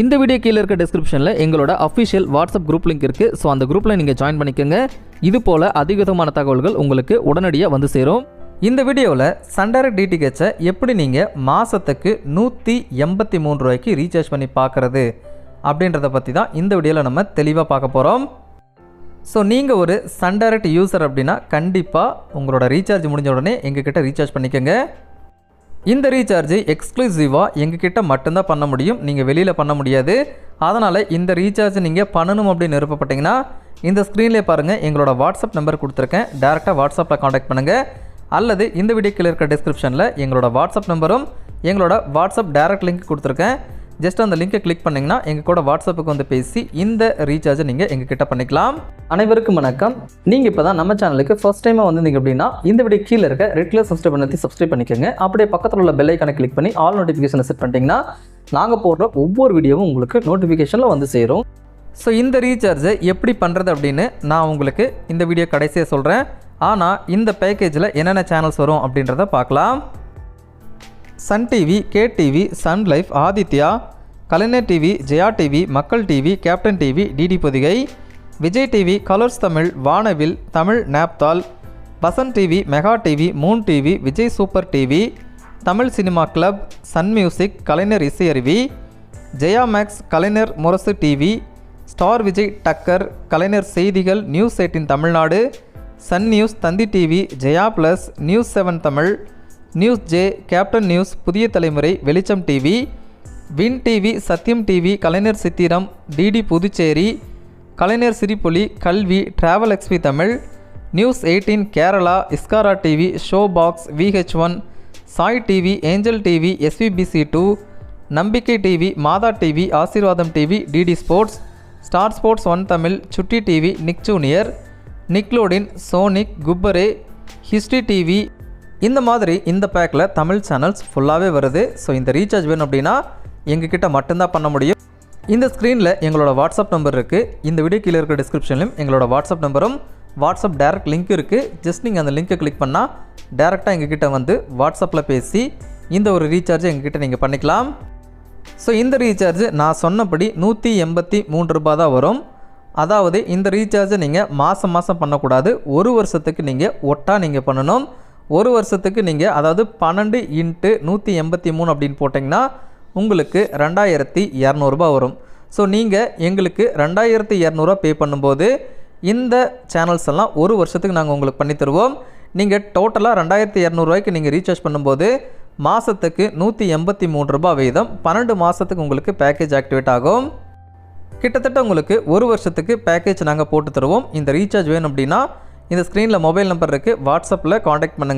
இந்த வீடியோ கீழே இருக்க டிஸ்கிரிப்ஷனில் எங்களோட அஃபிஷியல் வாட்ஸ்அப் குரூப் லிங்க் இருக்குது ஸோ அந்த குரூப்பில் நீங்கள் ஜாயின் பண்ணிக்கோங்க. இது போல் அதிகமான தகவல்கள் உங்களுக்கு உடனடியாக வந்து சேரும். இந்த வீடியோவில் சன்டைரக்ட் டிடிஹெச்சை எப்படி நீங்கள் மாதத்துக்கு நூற்றி எண்பத்தி மூணு ரூபாய்க்கு ரீசார்ஜ் பண்ணி பார்க்குறது அப்படின்றத பற்றி தான் இந்த வீடியோவில் நம்ம தெளிவாக பார்க்க போகிறோம் ஸோ நீங்கள் ஒரு சன்டைரக்ட் யூசர் அப்படின்னா கண்டிப்பாக உங்களோட ரீசார்ஜ் முடிஞ்ச உடனே எங்ககிட்ட ரீசார்ஜ் பண்ணிக்கோங்க. இந்த ரீசார்ஜ் எக்ஸ்க்ளூசிவாக எங்ககிட்ட மட்டும்தான் பண்ண முடியும். நீங்கள் வெளியில் பண்ண முடியாது. அதனால் இந்த ரீசார்ஜ் நீங்கள் பண்ணணும் அப்படின்னு விருப்பப்பட்டிங்கன்னா இந்த ஸ்க்ரீன்லேயே பாருங்கள் எங்களோட வாட்ஸ்அப் நம்பர் கொடுத்துருக்கேன். டேரெக்டாக வாட்ஸ்அப்பில் காண்டாக்ட் பண்ணுங்கள் அல்லது இந்த வீடியோக்கில் இருக்கிற டிஸ்கிரிப்ஷனில் எங்களோட வாட்ஸ்அப் நம்பரும் எங்களோட வாட்ஸ்அப் டேரக்ட் லிங்க் கொடுத்துருக்கேன். ஜஸ்ட் அந்த லிங்கை கிளிக் பண்ணிங்கன்னா எங்கள் கூட வாட்ஸ்அப்புக்கு வந்து பேசி இந்த ரீசார்ஜை நீங்கள் எங்கள் கிட்ட பண்ணிக்கலாம். அனைவருக்கும் வணக்கம். நீங்கள் இப்போ தான் நம்ம சேனலுக்கு ஃபர்ஸ்ட் டைமாக வந்திருந்தீங்க அப்படின்னா இந்த வீடியோ கீழே இருக்க ரெட் கலர் சப்ஸ்கிரைப் பண்ணி சப்ஸ்கிரைப் பண்ணிக்கோங்க. அப்படியே பக்கத்தில் உள்ள பெல் ஐக்கானை கிளிக் பண்ணி ஆல் நோட்டிஃபிகேஷனை செட் பண்ணிட்டீங்கன்னா நாங்கள் போடுற ஒவ்வொரு வீடியோவும் உங்களுக்கு நோட்டிஃபிகேஷனில் வந்து சேரும். ஸோ இந்த ரீசார்ஜை எப்படி பண்ணுறது அப்படின்னு நான் உங்களுக்கு இந்த வீடியோ கடைசியாக சொல்கிறேன் ஆனால் இந்த பேக்கேஜில் என்னென்ன சேனல்ஸ் வரும் அப்படின்றத பார்க்கலாம். Sun TV K TV Sun Life Aditya Kalaignar TV Jaya TV Makkal TV Captain TV DD Podhigai Vijay TV Colors Tamil Vanavil Tamil Naaptol Vasan TV Mega TV Moon TV Vijay Super TV Tamil cinema club Sun Music Kalaignar Isaiaruvi Jaya Max Kalaignar Murasu TV Star Vijay Takkar Kalaignar Seithigal News Eighteen Tamil Nadu Sun News Thanthi TV Jaya Plus News Seven Tamil News J Captain News Puthiya Thalaimurai Velicham TV Win TV Sathiyam TV Kalaignar Chithiram DD Puducherry Kalaignar Siripoli Kalvi Travel XP Tamil News Eighteen Kerala இஸ்காரா TV Show Box VH One Sai TV Angel TV SVBC Two Nambikkai TV Madha TV Aaseervatham TV DD Sports Star Sports One Tamil Chutti TV Nick Junior Nickelodeon Sonic குப்பரே history TV. இந்த மாதிரி இந்த பேக்கில் Tamil channels ஃபுல்லாகவே வருது. So இந்த recharge வேணும் அப்படின்னா எங்ககிட்ட மட்டும்தான் பண்ண முடியும். இந்த ஸ்க்ரீனில் எங்களோட வாட்ஸ்அப் நம்பர் இருக்குது இந்த வீடியோ கீழே இருக்க டிஸ்கிரிப்ஷன்லையும் எங்களோட வாட்ஸ்அப் நம்பரும் வாட்ஸ்அப் டேரக்ட் லிங்க் இருக்குது ஜஸ்ட் நீங்கள் அந்த லிங்க்கை கிளிக் பண்ணால் டேரெக்டாக எங்ககிட்ட வந்து வாட்ஸ்அப்பில் பேசி இந்த ஒரு ரீசார்ஜை எங்ககிட்ட நீங்கள் பண்ணிக்கலாம். ஸோ இந்த ரீசார்ஜ் நான் சொன்னபடி நூற்றி எண்பத்தி மூன்று ரூபாய் தான் வரும். அதாவது இந்த ரீசார்ஜை நீங்கள் மாதம் மாதம் பண்ணக்கூடாது. ஒரு வருஷத்துக்கு நீங்கள் ஒட்டா நீங்கள் பண்ணணும். ஒரு வருஷத்துக்கு நீங்கள் அதாவது பன்னெண்டு இன்ட்டு நூற்றி எண்பத்தி மூணு அப்படின்னு போட்டிங்கன்னா உங்களுக்கு ரெண்டாயிரத்தி இரநூறுபா வரும். ஸோ நீங்கள் எங்களுக்கு ரெண்டாயிரத்தி இரநூறுவா பே பண்ணும்போது இந்த சேனல்ஸ் எல்லாம் ஒரு வருஷத்துக்கு நாங்கள் உங்களுக்கு பண்ணி தருவோம். நீங்கள் டோட்டலாக ரெண்டாயிரத்தி இரநூறுவாய்க்கு நீங்கள் ரீசார்ஜ் பண்ணும்போது மாதத்துக்கு நூற்றி எண்பத்தி மூணு ரூபா வீதம் பன்னெண்டு மாதத்துக்கு உங்களுக்கு பேக்கேஜ் ஆக்டிவேட் ஆகும். கிட்டத்தட்ட உங்களுக்கு ஒரு வருஷத்துக்கு பேக்கேஜ் நாங்கள் போட்டு தருவோம். இந்த ரீசார்ஜ் வேணும் அப்படின்னா இந்த ஸ்க்ரீனில் மொபைல் நம்பர் இருக்குது வாட்ஸ்அப்பில் காண்டாக்ட் பண்ணுங்கள்